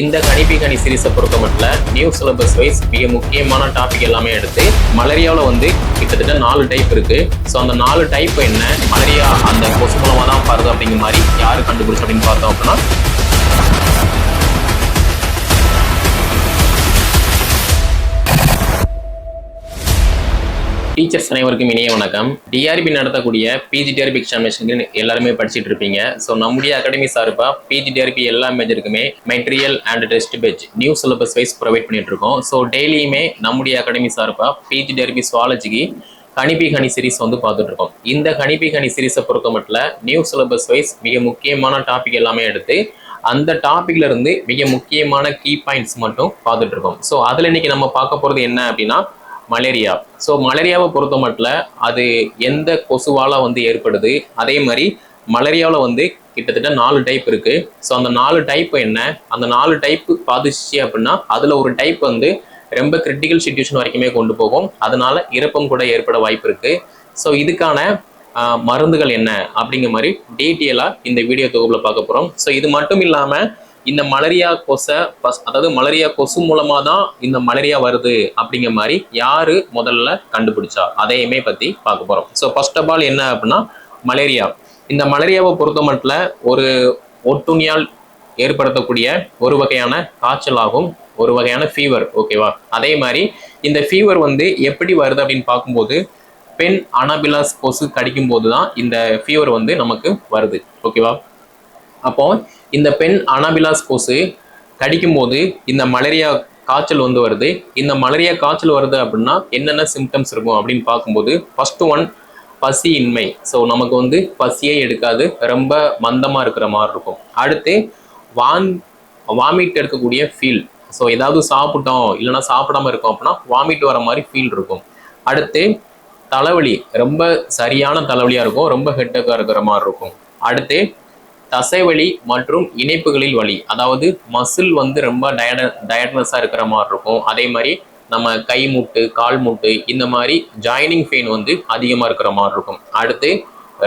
இந்த கணிப்பி கணி சீரீஸை பொறுத்த மட்டும் நியூ சிலபஸ் வைஸ் மிக முக்கியமான டாபிக் எல்லாமே எடுத்து மலேரியாவில் வந்து கிட்டத்தட்ட நாலு டைப் இருக்கு. ஸோ அந்த நாலு டைப் என்ன? மலேரியா அந்த கொசு மூலமாக தான் பாருது அப்படிங்கிற மாதிரி யார் கண்டுபிடிச்சு அப்படின்னு பார்த்தோம் அப்படின்னா டீச்சர்ஸ் அனைவருக்கும் இனிய வணக்கம். டிஆர்பி நடத்தக்கூடிய பிஜிடிஆர்பி எக்ஸாமினேஷன் எல்லாருமே படிச்சுட்டு இருப்பீங்க. ஸோ நம்முடைய அகாடமி சார்பாக பிஜிடிஆர்பி எல்லா மேஜருக்குமே material and test page new syllabus wise provide பண்ணிட்டு இருக்கோம். ஸோ டெய்லியுமே நம்முடைய அகாடமி சார்பாக பிஜிடிஆர்பி சுவாலஜிக்கு கணிப்பி கணி சீரிஸ் வந்து பார்த்துட்டு இருக்கோம். இந்த கணிப்பி கணி சீரிஸை பொறுத்த மட்டும் நியூ சிலபஸ் வைஸ் மிக முக்கியமான டாபிக் எல்லாமே எடுத்து அந்த டாபிக்ல இருந்து மிக முக்கியமான கீ பாயிண்ட்ஸ் மட்டும் பார்த்துட்டு இருக்கோம். ஸோ அதில் இன்னைக்கு நம்ம பார்க்க போகிறது என்ன அப்படின்னா மலேரியா. ஸோ மலேரியாவை பொறுத்த மட்டும் அது எந்த கொசுவால் வந்து ஏற்படுது? அதே மாதிரி மலேரியாவில் வந்து கிட்டத்தட்ட நாலு டைப் இருக்குது ஸோ அந்த நாலு டைப் என்ன? அந்த நாலு டைப் பாதிச்சு அப்படின்னா அதில் ஒரு டைப் வந்து ரொம்ப கிரிட்டிக்கல் சுச்சுவேஷன் வரைக்குமே கொண்டு போகும். அதனால இறப்பம் கூட ஏற்பட வாய்ப்பு இருக்குது ஸோ இதுக்கான மருந்துகள் என்ன? அப்படிங்கிற மாதிரி டீட்டெயிலாக இந்த வீடியோ தொகுப்பில் பார்க்க போகிறோம் ஸோ இது மட்டும் இல்லாமல் இந்த மலேரியா கொசை ஃபஸ்ட் அதாவது மலேரியா கொசு மூலமாக தான் இந்த மலேரியா வருது அப்படிங்கிற மாதிரி யாரு முதல்ல கண்டுபிடிச்சா? அதையுமே பற்றி பார்க்க போகிறோம் ஸோ ஃபர்ஸ்ட் ஆஃப் ஆல் என்ன அப்படின்னா மலேரியா. இந்த மலேரியாவை பொறுத்த மட்டும் ஒரு ஒட்டுண்ணியால் ஏற்படுத்தக்கூடிய ஒரு வகையான காய்ச்சலாகும் ஒரு வகையான ஃபீவர் ஓகேவா அதே மாதிரி இந்த ஃபீவர் வந்து எப்படி வருது அப்படின்னு பார்க்கும்போது பெண் அனாபிலாஸ் கொசு கடிக்கும் போது தான் இந்த ஃபீவர் வந்து நமக்கு வருது ஓகேவா அப்போ இந்த பெண் அனாபிலாஸ் கொசு கடிக்கும்போது இந்த மலேரியா காய்ச்சல் வந்து வருது. இந்த மலேரியா காய்ச்சல் வருது அப்படின்னா என்னென்ன சிம்டம்ஸ் இருக்கும் அப்படின்னு பார்க்கும்போது ஃபர்ஸ்ட் ஒன் பசி இன்மை ஸோ நமக்கு வந்து பசியே எடுக்காது. ரொம்ப மந்தமாக இருக்கிற மாதிரி இருக்கும். அடுத்து வான் வாமிட் எடுக்கக்கூடிய ஃபீல் ஸோ ஏதாவது சாப்பிட்டோம் இல்லைன்னா சாப்பிடாம இருக்கோம் அப்படின்னா வாமிட் வர மாதிரி ஃபீல் இருக்கும். அடுத்து தலைவலி. ரொம்ப சரியான தலைவலியாக இருக்கும். ரொம்ப ஹெட்டக்காக இருக்கிற மாதிரி இருக்கும். அடுத்து தசைவலி மற்றும் இணைப்புகளில் வலி. அதாவது மசில் வந்து ரொம்ப டயட டயட்னஸாக இருக்கிற மாதிரி இருக்கும். அதே மாதிரி நம்ம கை மூட்டு கால் மூட்டு இந்த மாதிரி ஜாயினிங் பெயின் வந்து அதிகமாக இருக்கிற மாதிரி இருக்கும். அடுத்து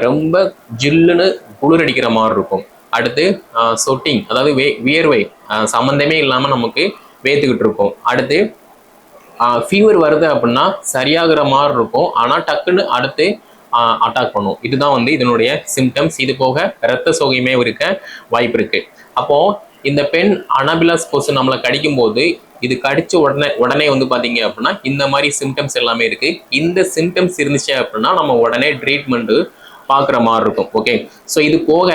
ரொம்ப ஜில்லுன்னு குளிர் அடிக்கிற மாதிரி இருக்கும். அடுத்து சொட்டிங் அதாவது வே வியர்வை சம்மந்தமே இல்லாமல் நமக்கு வேத்துக்கிட்டு இருக்கும். அடுத்து ஃபீவர் வருது அப்படின்னா சரியாகிற மாதிரி இருக்கும். ஆனால் டக்குன்னு அடுத்து அட்டாக் பண்ணும். இதுதான் வந்து இதனுடைய சிம்டம்ஸ் இது போக இரத்த சோகையுமே இருக்க வாய்ப்பு இருக்கு. அப்போ இந்த பெண் அனபிலாஸ் கொசு நம்மளை கடிக்கும் போது இது கடிச்ச உடனே உடனே வந்து பாத்தீங்க அப்படின்னா இந்த மாதிரி சிம்டம்ஸ் எல்லாமே இருக்கு. இந்த சிம்டம்ஸ் இருந்துச்சு அப்படின்னா நம்ம உடனே ட்ரீட்மெண்ட் பார்க்குற மாதிரி இருக்கும். ஓகே ஸோ இது போக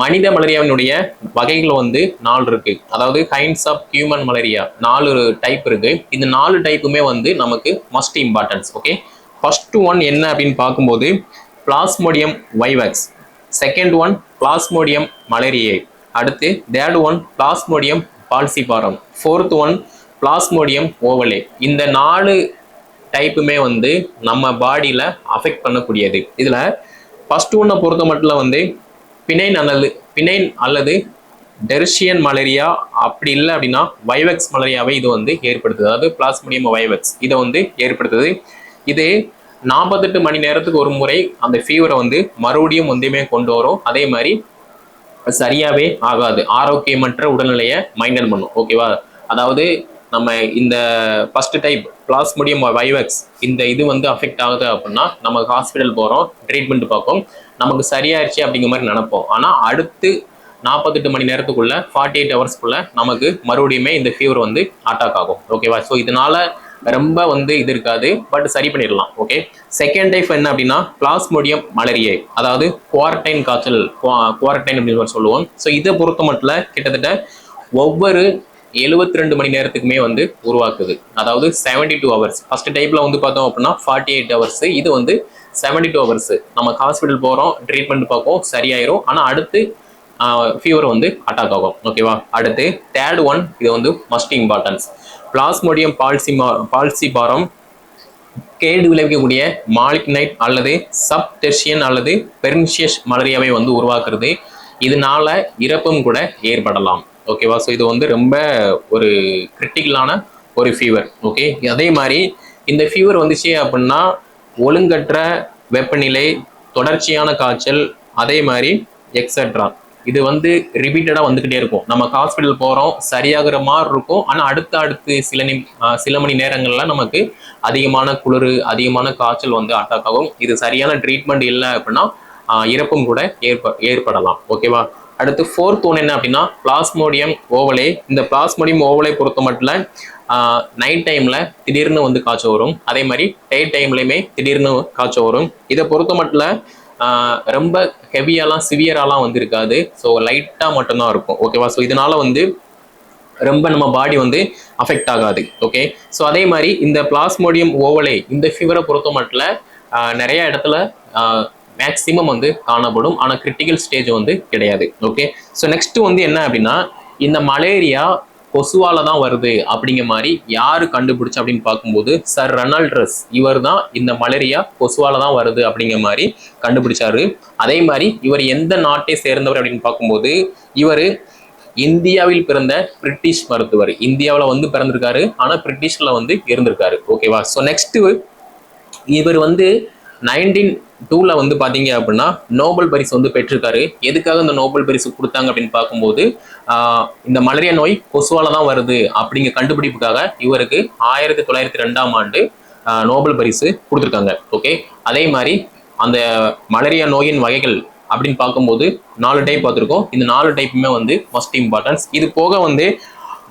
மனித மலேரியாவினுடைய வகைகள் வந்து நாலு இருக்கு. அதாவது கைண்ட்ஸ் ஆஃப் ஹியூமன் மலேரியா நாலு டைப் இருக்கு. இந்த நாலு டைப்புமே வந்து நமக்கு must importance okay first one என்ன அப்படின்னு பார்க்கும்போது plasmodium vivax second one plasmodium malariae அடுத்து third one plasmodium falciparum fourth one plasmodium ovale இந்த நாலு டைப்புமே வந்து நம்ம பாடியில் அஃபெக்ட் பண்ணக்கூடியது. இதில் ஃபர்ஸ்ட் ஒன்னை பொறுத்த மட்டும் வந்து பினைன் அல்லது பினைன் அல்லது டெர்ஷியன் மலேரியா அப்படி இல்லை அப்படின்னா வைவெக்ஸ் மலேரியாவை இது வந்து ஏற்படுத்துது. அதாவது பிளாஸ்மோடியம் வைவெக்ஸ் இதை வந்து ஏற்படுத்துது இது நாற்பத்தெட்டு மணி நேரத்துக்கு ஒரு முறை அந்த ஃபீவரை வந்து மறுபடியும் வந்துமே கொண்டு வரும். அதே மாதிரி சரியாவே ஆகாது. ஆரோக்கியமற்ற உடல்நிலையை மைண்டன் பண்ணும். ஓகேவா அதாவது நம்ம இந்த ஃபர்ஸ்ட் டைப் பிளாஸ்மோடியம் வைவக்ஸ் இந்த இது வந்து அஃபெக்ட் ஆகுது அப்படின்னா நம்ம ஹாஸ்பிட்டல் போகிறோம் ட்ரீட்மெண்ட் பார்ப்போம். நமக்கு சரியாயிருச்சு அப்படிங்கிற மாதிரி நினைப்போம். ஆனால் அடுத்து நாற்பத்தெட்டு மணி நேரத்துக்குள்ளே ஃபார்ட்டி எயிட் ஹவர்ஸ்க்குள்ளே நமக்கு மறுபடியுமே இந்த ஃபீவர் வந்து அட்டாக் ஆகும். ஓகேவா ஸோ இதனால ரொம்ப வந்து இது இருக்காது பட் சரி பண்ணிடலாம் ஓகே செகண்ட் டைப் என்ன அப்படின்னா பிளாஸ்மோடியம் மலரியை அதாவது குவாரண்டைன் காய்ச்சல் குவாரண்டைன் அப்படின்னு சொல்லுவோம். ஸோ இதை பொறுத்த மட்டும் கிட்டத்தட்ட ஒவ்வொரு எழுபத்தி ரெண்டு மணி நேரத்துக்குமே வந்து உருவாக்குது. அதாவது செவன்டி டூ ஹவர்ஸ் ஃபர்ஸ்ட் டைப்ல வந்து பார்த்தோம் அப்படின்னா ஃபார்ட்டி எயிட் ஹவர்ஸ் இது வந்து செவன்டி டூ ஹவர்ஸ் நம்ம ஹாஸ்பிட்டல் போகிறோம் ட்ரீட்மெண்ட் பார்ப்போம் சரியாயிரும். ஆனால் அடுத்து ஃபீவர் வந்து அட்டாக் ஆகும் ஓகேவா அடுத்து தேர்ட் ஒன் இது வந்து must importance plasmodium falci falciparum கேடு விளைவிக்கக்கூடிய மாலிக்னைட் அல்லது சப் டெர்ஷியன் அல்லது பெர்னிஷியஸ் மலரியாவை வந்து உருவாக்குறது. இதனால இறப்பும் கூட ஏற்படலாம். ஓகேவா? ஸோ இது வந்து ரொம்ப ஒரு கிரிட்டிக்கலான ஒரு ஃபீவர் ஓகே அதே மாதிரி இந்த ஃபீவர் வந்துச்சு அப்படின்னா ஒழுங்கற்ற வெப்பநிலை தொடர்ச்சியான காய்ச்சல் அதே மாதிரி எக்ஸட்ரா இது வந்து ரிப்பீட்டடா வந்துகிட்டே இருக்கும். நம்ம ஹாஸ்பிட்டல் போறோம் சரியாகிற மாதிரி இருக்கும். ஆனா அடுத்த அடுத்து சில நி சில மணி நேரங்கள்ல நமக்கு அதிகமான குளிர் அதிகமான காய்ச்சல் வந்து அட்டாக் ஆகும். இது சரியான ட்ரீட்மெண்ட் இல்லை அப்படின்னா இறப்பும் கூட ஏற்ப ஏற்படலாம். ஓகேவா அடுத்து ஃபோர்த் ஒன் என்ன அப்படின்னா பிளாஸ்மோடியம் ஓவலே இந்த பிளாஸ்மோடியம் ஓவலை பொறுத்த மட்டும் நைட் டைமில் திடீர்னு வந்து காய்ச்சல் வரும். அதே மாதிரி டே டைம்லையுமே திடீர்னு காய்ச்சல் வரும். இதை பொறுத்த மட்டும் ரொம்ப ஹெவியாலாம் சிவியராலாம் வந்து இருக்காது ஸோ லைட்டாக மட்டும்தான் இருக்கும். ஓகேவா ஸோ இதனால வந்து ரொம்ப நம்ம பாடி வந்து அஃபெக்ட் ஆகாது. ஓகே ஸோ அதே மாதிரி இந்த பிளாஸ்மோடியம் ஓவலே இந்த ஃபீவரை பொறுத்த மட்டும் நிறைய இடத்துல மேக்ஸிமம் வந்து காணப்படும். ஆனால் கிரிட்டிக்கல் ஸ்டேஜ் வந்து கிடையாது. ஓகே ஸோ நெக்ஸ்ட்டு வந்து என்ன அப்படின்னா இந்த மலேரியா கொசுவால தான் வருது அப்படிங்கிற மாதிரி யாரு கண்டுபிடிச்சு அப்படின்னு பார்க்கும்போது சர் ரெனால்ட்ரஸ். இவர் தான் இந்த மலேரியா கொசுவால தான் வருது அப்படிங்கிற மாதிரி கண்டுபிடிச்சாரு. அதே மாதிரி இவர் எந்த நாட்டை சேர்ந்தவர் அப்படின்னு பார்க்கும்போது இவர் இந்தியாவில் பிறந்த பிரிட்டிஷ் மருத்துவர். இந்தியாவில் வந்து பிறந்திருக்காரு. ஆனால் பிரிட்டிஷில் வந்து இருந்திருக்காரு. ஓகேவா ஸோ நெக்ஸ்ட் இவர் வந்து நைன்டீன் டூவில் வந்து பார்த்தீங்க அப்படின்னா நோபல் பரிசு வந்து பெற்றிருக்காரு. எதுக்காக இந்த நோபல் பரிசு கொடுத்தாங்க அப்படின்னு பார்க்கும்போது இந்த மலேரியா நோய் கொசுவால தான் வருது அப்படிங்கிற கண்டுபிடிப்புக்காக இவருக்கு ஆயிரத்தி தொள்ளாயிரத்தி ரெண்டாம் ஆண்டு நோபல் பரிசு கொடுத்துருக்காங்க. ஓகே அதே மாதிரி அந்த மலேரியா நோயின் வகைகள் அப்படின்னு பார்க்கும்போது நாலு டைப் பார்த்துருக்கோம். இந்த நாலு டைப்புமே வந்து மஸ்ட் இம்பார்ட்டன்ஸ் இது போக வந்து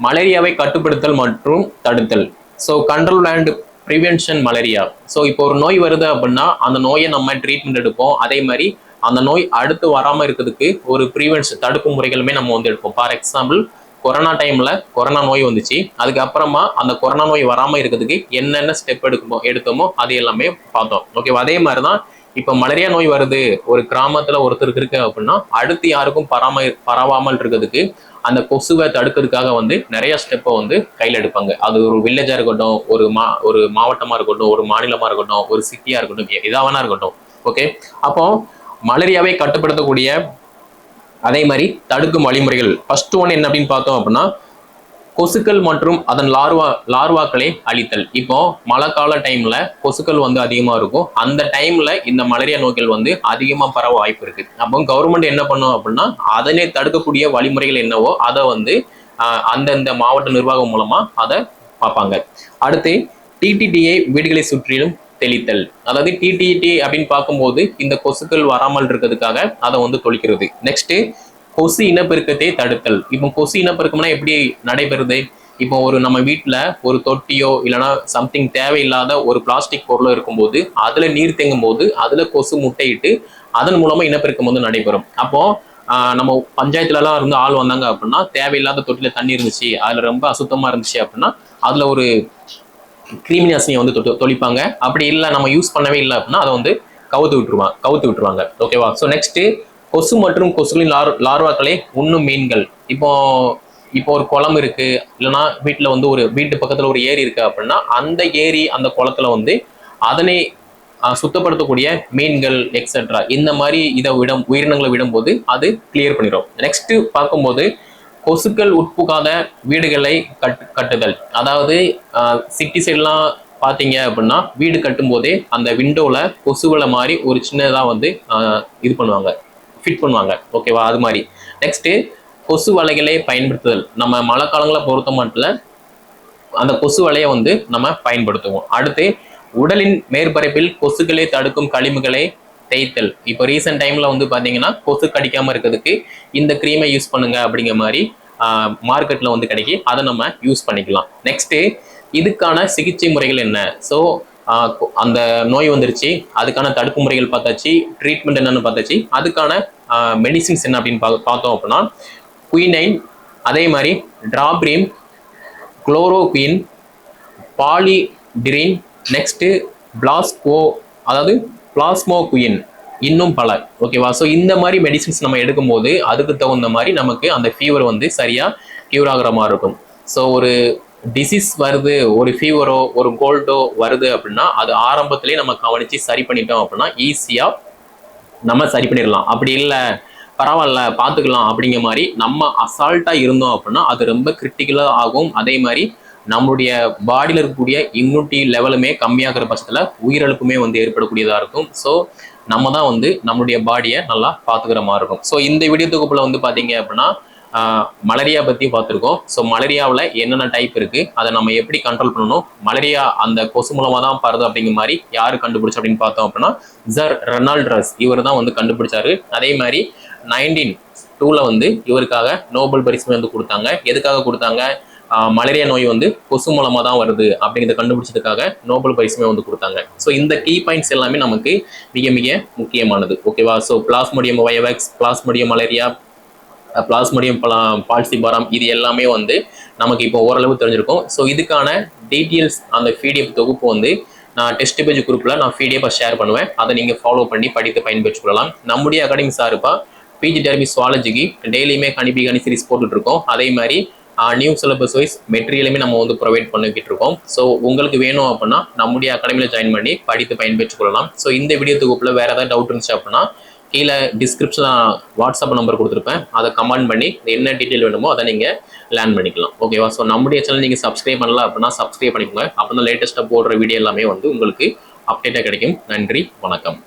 மலேரியாவை கட்டுப்படுத்தல் மற்றும் தடுத்தல். So control and prevention malaria so இப்போ ஒரு நோய் வருது அப்படின்னா அந்த நோயை நம்ம ட்ரீட்மெண்ட் எடுப்போம். அதே மாதிரி அந்த நோய் அடுத்து வராமல் இருக்கிறதுக்கு ஒரு ப்ரிவென்ஷன் தடுப்பு முறைகளுமே நம்ம வந்து எடுப்போம். ஃபார் எக்ஸாம்பிள் கொரோனா டைம்ல கொரோனா நோய் வந்துச்சு. அதுக்கப்புறமா அந்த கொரோனா நோய் வராமல் இருக்கிறதுக்கு என்னென்ன ஸ்டெப் எடுக்குமோ எடுத்தோமோ அது எல்லாமே பார்த்தோம். ஓகேவா அதே மாதிரி தான் இப்போ மலேரியா நோய் வருது. ஒரு கிராமத்துல ஒருத்தருக்கு இருக்கு அப்படின்னா அடுத்து யாருக்கும் பராம பரவாமல் இருக்கிறதுக்கு அந்த கொசுவை தடுக்கிறதுக்காக வந்து நிறைய ஸ்டெப்பை வந்து கையில் எடுப்பாங்க. அது ஒரு வில்லேஜாக இருக்கட்டும் ஒரு மா ஒரு மாவட்டமாக இருக்கட்டும் ஒரு மாநிலமாக இருக்கட்டும் ஒரு சிட்டியாக இருக்கட்டும் எதாவனா இருக்கட்டும். ஓகே அப்போ மலேரியாவை கட்டுப்படுத்தக்கூடிய அதே மாதிரி தடுக்கும் வழிமுறைகள். ஃபர்ஸ்ட் ஒன் என்ன அப்படின்னு பார்த்தோம் அப்படின்னா கொசுக்கள் மற்றும் அதன் லார்வா லார்வாக்களை அழித்தல். இப்போ மழை கால டைம்ல கொசுக்கள் வந்து அதிகமா இருக்கும். அந்த டைம்ல இந்த மலேரியா நோய்கள் வந்து அதிகமா பரவ வாய்ப்பு இருக்கு. அப்போ கவர்மெண்ட் என்ன பண்ணும் அப்படின்னா அதனை தடுக்கக்கூடிய வழிமுறைகள் என்னவோ அதை வந்து அந்தந்த மாவட்ட நிர்வாகம் மூலமா அதை பார்ப்பாங்க. அடுத்து டிடிடியை வீடுகளை சுற்றிலும் தெளித்தல். அதாவது டிடிடி அப்படின்னு பார்க்கும்போது இந்த கொசுக்கள் வராமல் இருக்கிறதுக்காக அதை வந்து தொழிக்கிறது நெக்ஸ்ட் கொசு இனப்பெருக்கத்தை தடுத்தல். இப்போ கொசு இனப்பெருக்கம்னா எப்படி நடைபெறுது? இப்போ ஒரு நம்ம வீட்டில் ஒரு தொட்டியோ இல்லைன்னா சம்திங் தேவையில்லாத ஒரு பிளாஸ்டிக் பொருளோ இருக்கும்போது அதில் நீர் தேங்கும் போது அதில் கொசு முட்டையிட்டு அதன் மூலமாக இனப்பெருக்கம் வந்து நடைபெறும். அப்போது நம்ம பஞ்சாயத்துலலாம் இருந்து ஆள் வந்தாங்க அப்படின்னா தேவையில்லாத தொட்டியில் தண்ணி இருந்துச்சு அதில் ரொம்ப அசுத்தமாக இருந்துச்சு அப்படின்னா அதில் ஒரு கிருமி நாசினியை வந்து தொட்டு- தொளிப்பாங்க. அப்படி இல்லை நம்ம யூஸ் பண்ணவே இல்லை அப்படின்னா அதை வந்து கவுத்து விட்டுருவாங்க கவுத்து விட்டுருவாங்க. ஓகேவா ஸோ நெக்ஸ்ட்டு கொசு மற்றும் கொசுகளின் லார் லார்வாக்களை உண்ணும் மீன்கள். இப்போ இப்போ ஒரு குளம் இருக்கு இல்லைன்னா வீட்டில் வந்து ஒரு வீட்டு பக்கத்தில் ஒரு ஏரி இருக்கு அப்படின்னா அந்த ஏரி அந்த குளத்துல வந்து அதனை சுத்தப்படுத்தக்கூடிய மீன்கள் எக்ஸெட்ரா இந்த மாதிரி இதை விடும் உயிரினங்களை விடும்போது அது கிளியர் பண்ணிடும் நெக்ஸ்ட் பார்க்கும்போது கொசுக்கள் உட்புகாத வீடுகளை கட்டு கட்டுதல். அதாவது சிட்டி சைட்லாம் பார்த்தீங்க அப்படின்னா வீடு கட்டும்போதே அந்த விண்டோவில் கொசுகளை மாதிரி ஒரு சின்னதாக வந்து இது பண்ணுவாங்க. ஃபிட் பண்ணுவாங்க. ஓகேவா அது மாதிரி. நெக்ஸ்ட்டு கொசு வலைகளை பயன்படுத்துதல். நம்ம மழை காலங்களை பொறுத்த மட்டும் அந்த கொசு வலையை வந்து நம்ம பயன்படுத்துவோம். அடுத்து உடலின் மேற்பரப்பில் கொசுக்களை தடுக்கும் கழிவுகளை தேய்த்தல். இப்போ ரீசெண்ட் டைமில் வந்து பார்த்தீங்கன்னா கொசு கடிக்காமல் இருக்கிறதுக்கு இந்த க்ரீமை யூஸ் பண்ணுங்க அப்படிங்கிற மாதிரி மார்க்கெட்டில் வந்து கிடைக்கி அதை நம்ம யூஸ் பண்ணிக்கலாம். நெக்ஸ்ட்டு இதுக்கான சிகிச்சை முறைகள் என்ன? ஸோ அந்த நோய் வந்துருச்சு. அதுக்கான தடுப்பு முறைகள் பார்த்தாச்சு. ட்ரீட்மெண்ட் என்னென்னு பார்த்தாச்சு. அதுக்கான மெடிசின்ஸ் என்ன அப்படின்னு பா- பார்த்தோம் அப்படின்னா குயினைன் அதே மாதிரி ட்ராப்ரீம் குளோரோகுயின் பாலிடிரின் நெக்ஸ்ட்டு பிளாஸ்கோ அதாவது பிளாஸ்மோகுயின் இன்னும் பல ஓகேவா ஸோ இந்த மாதிரி மெடிசின்ஸ் நம்ம எடுக்கும்போது அதுக்கு தகுந்த மாதிரி நமக்கு அந்த ஃபீவர் வந்து சரியாக க்யூர் ஆகிற மாதிரி இருக்கும். ஸோ ஒரு டிசீஸ் வருது ஒரு ஃபீவரோ ஒரு கோல்டோ வருது அப்படின்னா அது ஆரம்பத்திலேயே நம்ம கவனித்து சரி பண்ணிட்டோம் அப்படின்னா ஈஸியாக நம்ம சரி பண்ணிடலாம். அப்படி இல்லை பரவாயில்ல பார்த்துக்கலாம் அப்படிங்கிற மாதிரி நம்ம அசால்ட்டாக இருந்தோம் அப்படின்னா அது ரொம்ப கிரிட்டிக்கலாக ஆகும். அதே மாதிரி நம்மளுடைய பாடியில் இருக்கக்கூடிய இம்யூனிட்டி லெவலுமே கம்மியாகிற பட்சத்தில் உயிரிழப்புமே வந்து ஏற்படக்கூடியதாக இருக்கும். ஸோ நம்ம தான் வந்து நம்மளுடைய பாடியை நல்லா பார்த்துக்கிற மாதிரி இருக்கும். ஸோ இந்த வீடியோ தொகுப்பில் வந்து பார்த்தீங்க அப்படின்னா மலேரியா பற்றி பார்த்துருக்கோம். ஸோ மலேரியாவில் என்னென்ன டைப் இருக்குது அதை நம்ம எப்படி கண்ட்ரோல் பண்ணணும்? மலேரியா அந்த கொசு மூலமாக தான் பருது அப்படிங்கிற மாதிரி யார் கண்டுபிடிச்சு அப்படின்னு பார்த்தோம் அப்படின்னா ஜர் ரெனால்ட்ரஸ் இவர் தான் வந்து கண்டுபிடிச்சாரு. அதே மாதிரி நைன்டீன் டூவில் வந்து இவருக்காக நோபல் பரிசுமே வந்து கொடுத்தாங்க. எதுக்காக கொடுத்தாங்க? மலேரியா நோய் வந்து கொசு மூலமாக தான் வருது அப்படிங்கிறத கண்டுபிடிச்சதுக்காக நோபல் பரிசுமே வந்து கொடுத்தாங்க. ஸோ இந்த கீ பாயிண்ட்ஸ் எல்லாமே நமக்கு மிக மிக முக்கியமானது. ஓகேவா so plasmodium vivax plasmodium malaria plasmodium falciparum இது எல்லாமே வந்து நமக்கு இப்போ ஓரளவு தெரிஞ்சிருக்கும். ஸோ இதுக்கான டீட்டெயில்ஸ் அந்த பிடிஎஃப் தொகுப்பு வந்து நான் டெஸ்ட் பேஜ் குரூப்பில் நான் பிடிஎஃப் ஷேர் பண்ணுவேன். அதை நீங்கள் ஃபாலோ பண்ணி படித்து பயன்பெற்றுக் கொள்ளலாம் நம்முடைய அகாடமி சார்பா பிஜி டெர்மி சுவாலஜிக்கு டெய்லியுமே கணிப்பி கணி சீரிஸ் போட்டுட்ருக்கோம். அதே மாதிரி நியூ சிலபஸ் வைஸ் மெட்டீரியலுமே நம்ம வந்து ப்ரொவைட் பண்ணிக்கிட்டு இருக்கோம் ஸோ உங்களுக்கு வேணும் அப்படின்னா நம்முடைய அகாடமியில் ஜாயின் பண்ணி படித்து பயன்பெற்றுக் கொள்ளலாம் ஸோ இந்த வீடியோ தொகுப்பில் வேறு ஏதாவது டவுட் இருந்துச்சு அப்படின்னா கீழே டிஸ்கிரிப்ஷனில் வாட்ஸ்அப் நம்பர் கொடுத்துருப்பேன். அதை கமெண்ட் பண்ணி என்ன டீட்டெயில் வேணுமோ அதை நீங்கள் லேர்ன் பண்ணிக்கலாம். ஓகேவா ஸோ நம்முடைய சேனல் நீங்கள் சப்ஸ்கிரைப் பண்ணல அப்படின்னா சப்ஸ்கிரைப் பண்ணிக்கோங்க. அப்போ தான் லேட்டஸ்ட்டாக போடுற வீடியோ எல்லாமே வந்து உங்களுக்கு அப்டேட்டாக கிடைக்கும். நன்றி வணக்கம்.